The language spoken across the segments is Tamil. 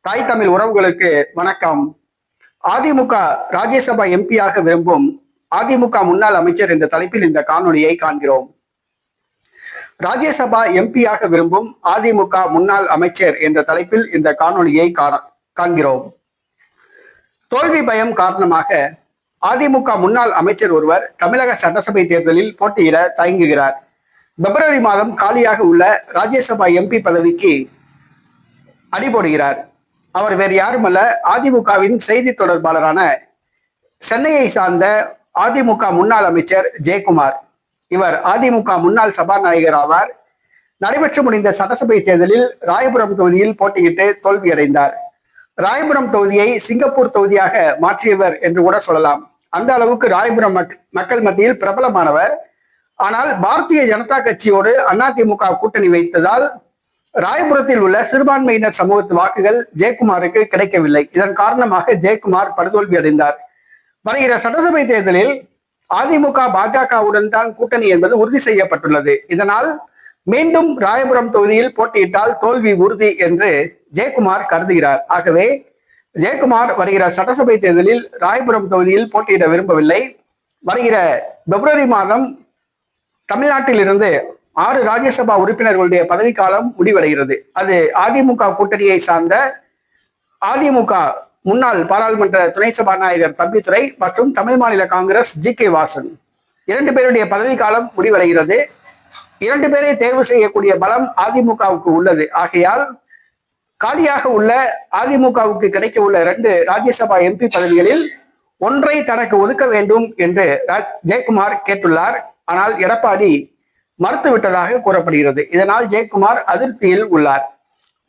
தாய் தமிழ் உறவுகளுக்கு வணக்கம். அதிமுக ராஜ்யசபா எம்பியாக விரும்பும் அதிமுக முன்னாள் அமைச்சர் என்ற தலைப்பில் இந்த காணொலியை காண்கிறோம். ராஜ்யசபா எம்பியாக விரும்பும் அதிமுக முன்னாள் அமைச்சர் என்ற தலைப்பில் இந்த காணொலியை காண- காண்கிறோம். தோல்வி பயம் காரணமாக அதிமுக முன்னாள் அமைச்சர் ஒருவர் தமிழக சட்டசபை தேர்தலில் போட்டியிட தயங்குகிறார். பிப்ரவரி மாதம் காலியாக உள்ள ராஜ்யசபா எம்பி பதவிக்கு அடிபோடுகிறார். அவர் வேறு யாருமல்ல அதிமுகவின் செய்தி தொடர்பாளரான சென்னையை சார்ந்த அதிமுக முன்னாள் அமைச்சர் ஜெயக்குமார். இவர் அதிமுக முன்னாள் சபாநாயகர் ஆவார். நடைபெற்று முடிந்த சட்டசபை தேர்தலில் ராயபுரம் தொகுதியில் போட்டியிட்டு தோல்வியடைந்தார். ராயபுரம் தொகுதியை சிங்கப்பூர் தொகுதியாக மாற்றியவர் என்று கூட சொல்லலாம். அந்த அளவுக்கு ராயபுரம் மக்- மக்கள் மத்தியில் பிரபலமானவர். ஆனால் பாரதிய ஜனதா கட்சியோடு அதிமுக கூட்டணி வைத்ததால் ராயபுரத்தில் உள்ள சிறுபான்மையினர் சமூகத்து வாக்குகள் ஜெயக்குமாருக்கு கிடைக்கவில்லை. இதன் காரணமாக ஜெயக்குமார் படுதோல்வி அடைந்தார். வருகிற சட்டசபை தேர்தலில் அதிமுக பாஜகவுடன் தான் கூட்டணி என்பது உறுதி செய்யப்பட்டுள்ளது. இதனால் மீண்டும் ராயபுரம் தொகுதியில் போட்டியிட்டால் தோல்வி உறுதி என்று ஜெயக்குமார் கருதுகிறார். ஆகவே ஜெயக்குமார் வருகிற சட்டசபை தேர்தலில் ராயபுரம் தொகுதியில் போட்டியிட விரும்பவில்லை. வருகிற பிப்ரவரி மாதம் தமிழ்நாட்டில் இருந்து ஆறு ராஜ்யசபா உறுப்பினர்களுடைய பதவிக்காலம் முடிவடைகிறது. அது அதிமுக கூட்டணியை சார்ந்த அதிமுக முன்னாள் பாராளுமன்ற துணை சபாநாயகர் தம்பித்துறை மற்றும் தமிழ் மாநில காங்கிரஸ் ஜி கே வாசன். இரண்டு பேருடைய பதவிக்காலம் முடிவடைகிறது. இரண்டு பேரை தேர்வு செய்யக்கூடிய பலம் அதிமுகவுக்கு உள்ளது. ஆகையால் காலியாக உள்ள அதிமுகவுக்கு கிடைக்க உள்ள இரண்டு ராஜ்யசபா எம்பி பதவிகளில் ஒன்றை தனக்கு ஒதுக்க வேண்டும் என்று ஜெயக்குமார் கேட்டுள்ளார். ஆனால் எடப்பாடி மறுத்துவிட்டதாக கூறப்படுகிறது. இதனால் ஜெயக்குமார் அதிருப்தியில் உள்ளார்.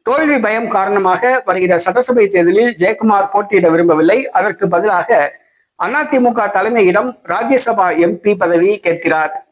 தோல்வி பயம் காரணமாக வருகிற சட்டசபை தேர்தலில் ஜெயக்குமார் போட்டியிட விரும்பவில்லை. அதற்கு பதிலாக அதிமுக தலைமையிடம் ராஜ்யசபா எம்பி பதவி கேட்கிறார்.